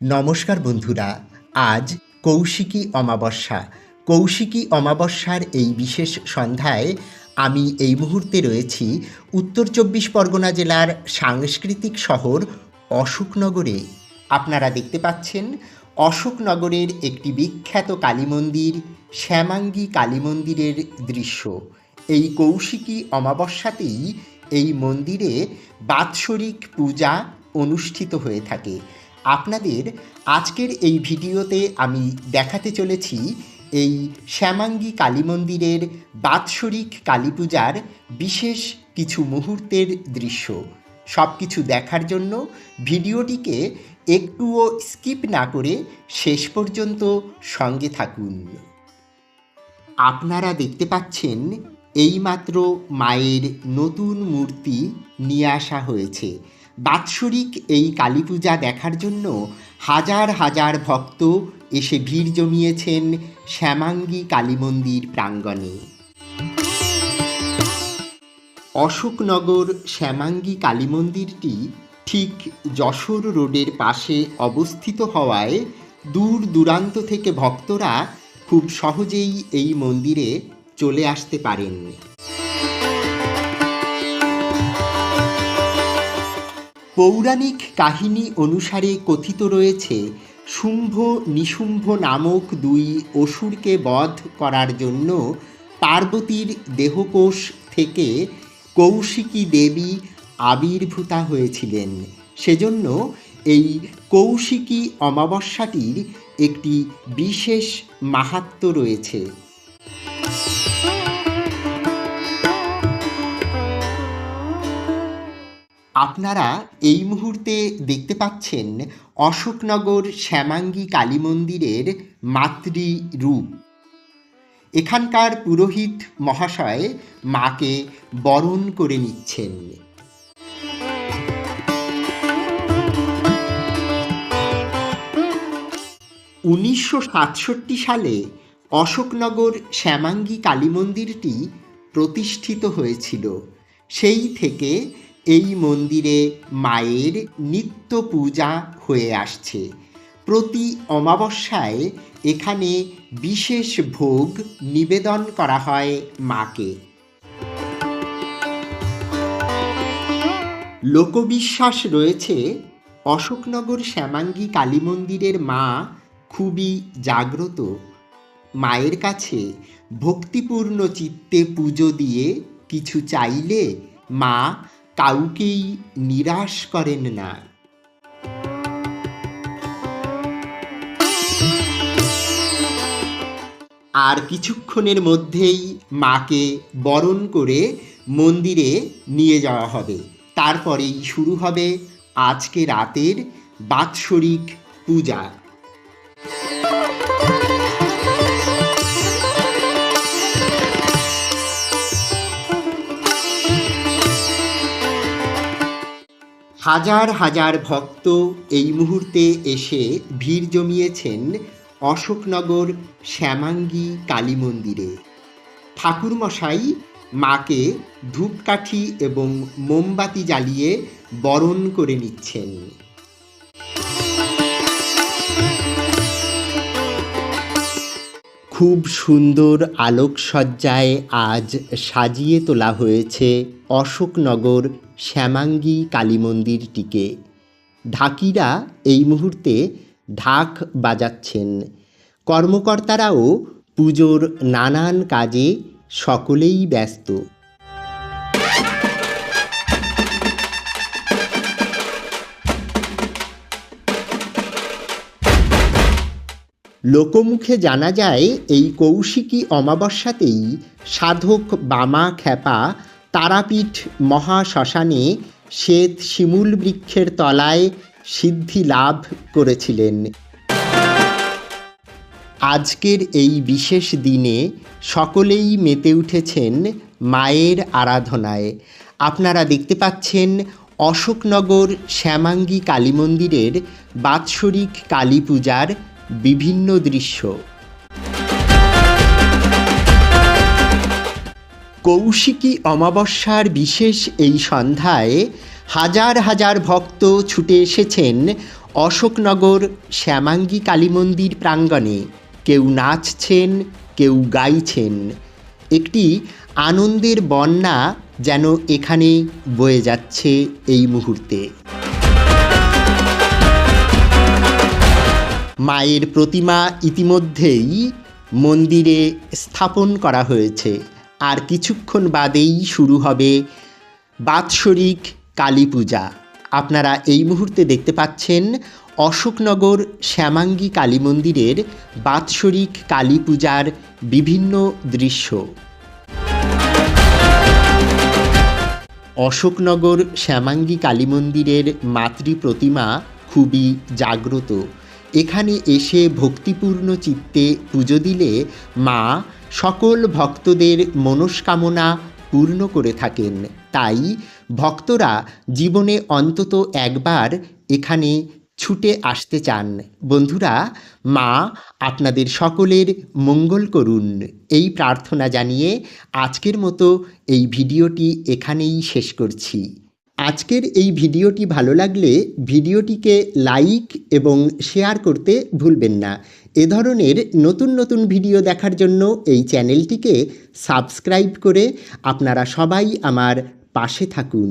নমস্কার বন্ধুরা, আজ কৌশিকী অমাবস্যা। কৌশিকী অমাবস্যার এই বিশেষ সন্ধ্যায় আমি এই মুহূর্তে রয়েছি উত্তর চব্বিশ পরগনা জেলার সাংস্কৃতিক শহর অশোকনগরে। আপনারা দেখতে পাচ্ছেন, অশোকনগরের একটি বিখ্যাত কালী মন্দির, শ্যামাঙ্গী কালী মন্দিরের দৃশ্য। এই কৌশিকী অমাবস্যাতেই এই মন্দিরে বাৎসরিক পূজা অনুষ্ঠিত হয়ে থাকে। আপনাদের আজকের এই ভিডিওতে আমি দেখাতে চলেছি এই শ্যামাঙ্গী কালী মন্দিরের বাৎসরিক কালী পূজার বিশেষ কিছু মুহূর্তের দৃশ্য। সব কিছু দেখার জন্য ভিডিওটিকে একটুও স্কিপ না করে শেষ পর্যন্ত সঙ্গে থাকুন। আপনারা দেখতে পাচ্ছেন এইমাত্র মায়ের নতুন মূর্তি নিয়ে আসা হয়েছে। বাৎসরিক এই কালী পূজা দেখার জন্য হাজার হাজার ভক্ত এসে ভিড় জমিয়েছেন শ্যামাঙ্গী কালী মন্দির প্রাঙ্গণে। অশোকনগর শ্যামাঙ্গী কালী মন্দিরটি ঠিক যশোর রোডের পাশে অবস্থিত হওয়ায় দূর দূরান্ত থেকে ভক্তরা খুব সহজেই এই মন্দিরে চলে আসতে পারেন। পৌরাণিক কাহিনী অনুসারে কথিত রয়েছে, শুম্ভ নিশুম্ভ নামক দুই অসুরকে বধ করার জন্য পার্বতীর দেহকোষ থেকে কৌশিকী দেবী আবির্ভূতা হয়েছিলেন। সেজন্য এই কৌশিকী অমাবস্যাটির একটি বিশেষ মাহাত্ম্য রয়েছে। আপনারা এই মুহূর্তে দেখতে পাচ্ছেন অশোকনগর শ্যামাঙ্গী কালী মন্দিরের মাতৃরূপ এখানকার পুরোহিত মহাশয় মাকে বরণ করে নিচ্ছেন। উনিশশো সাতষট্টি সালে অশোকনগর শ্যামাঙ্গী কালী মন্দিরটি প্রতিষ্ঠিত হয়েছিল। সেই থেকে এই মন্দিরে মায়ের নিত্য পূজা হয়ে আসছে। প্রতি অমাবস্যায় এখানে বিশেষ ভোগ নিবেদন করা হয় মাকে। লোকবিশ্বাস রয়েছে, অশোকনগর শ্যামাঙ্গী কালী মন্দিরের মা খুবই জাগ্রত। মায়ের কাছে ভক্তিপূর্ণ চিত্তে পুজো দিয়ে কিছু চাইলে মা কাউকেই নিরাশ করেন না। আর কিছুক্ষণের মধ্যেই মাকে বরণ করে মন্দিরে নিয়ে যাওয়া হবে। তারপরেই শুরু হবে আজকে রাতের বাৎসরিক পূজা। হাজার হাজার ভক্ত এই মুহূর্তে এসে ভিড় জমিয়েছেন অশোকনগর শ্যামাঙ্গী কালী মন্দিরে। ঠাকুরমশাই মাকে ধূপকাঠি এবং মোমবাতি জ্বালিয়ে বরণ করে নিচ্ছেন। খুব সুন্দর আলোকসজ্জায় আজ সাজিয়ে তোলা হয়েছে অশোকনগর শ্যামাঙ্গী কালী মন্দিরটিকে ঢাকিরা এই মুহূর্তে ঢাক বাজাচ্ছেন। কর্মকর্তারাও পুজোর নানান কাজে সকলেই ব্যস্ত। লোকমুখে জানা যায়, এই কৌশিকী অমাবস্যাতেই সাধক বামা খ্যাপা, তারাপীঠ মহাশ্মশানে শ্বেত শিমুল বৃক্ষের তলায় সিদ্ধি লাভ করেছিলেন। আজকের এই বিশেষ দিনে সকলেই মেতে উঠেছেন মায়ের আরাধনায়। আপনারা দেখতে পাচ্ছেন অশোকনগর শ্যামাঙ্গী কালী মন্দিরের বাৎসরিক কালী পূজার বিভিন্ন দৃশ্য। কৌশিকী অমাবস্যার বিশেষ এই সন্ধ্যায় হাজার হাজার ভক্ত ছুটে এসেছেন অশোকনগর শ্যামাঙ্গী কালী মন্দির প্রাঙ্গণে। কেউ নাচছেন, কেউ গাইছেন। একটি আনন্দের বন্যা যেন এখানে বয়ে যাচ্ছে এই মুহূর্তে। মায়ের প্রতিমা ইতিমধ্যেই মন্দিরে স্থাপন করা হয়েছে। আর কিছুক্ষণ বাদেই শুরু হবে বাৎসরিক কালী পূজা। আপনারা এই মুহূর্তে দেখতে পাচ্ছেন অশোকনগর শ্যামাঙ্গী কালী মন্দিরের বাৎসরিক কালী পূজার বিভিন্ন দৃশ্য। অশোকনগর শ্যামাঙ্গী কালী মন্দিরের মাতৃ প্রতিমা খুবই জাগ্রত। এখানে এসে ভক্তিপূর্ণ চিত্তে পুজো দিলে মা সকল ভক্তদের মনস্কামনা পূর্ণ করে থাকেন। তাই ভক্তরা জীবনে অন্তত একবার এখানে ছুটে আসতে চান। বন্ধুরা, মা আপনাদের সকলের মঙ্গল করুন। এই প্রার্থনা জানিয়ে আজকের মতো এই ভিডিওটি এখানেই শেষ করছি। আজকের এই ভিডিওটি ভালো লাগলে ভিডিওটিকে লাইক এবং শেয়ার করতে ভুলবেন না। এ ধরনের নতুন নতুন ভিডিও দেখার জন্য এই চ্যানেলটিকে সাবস্ক্রাইব করে আপনারা সবাই আমার পাশে থাকুন।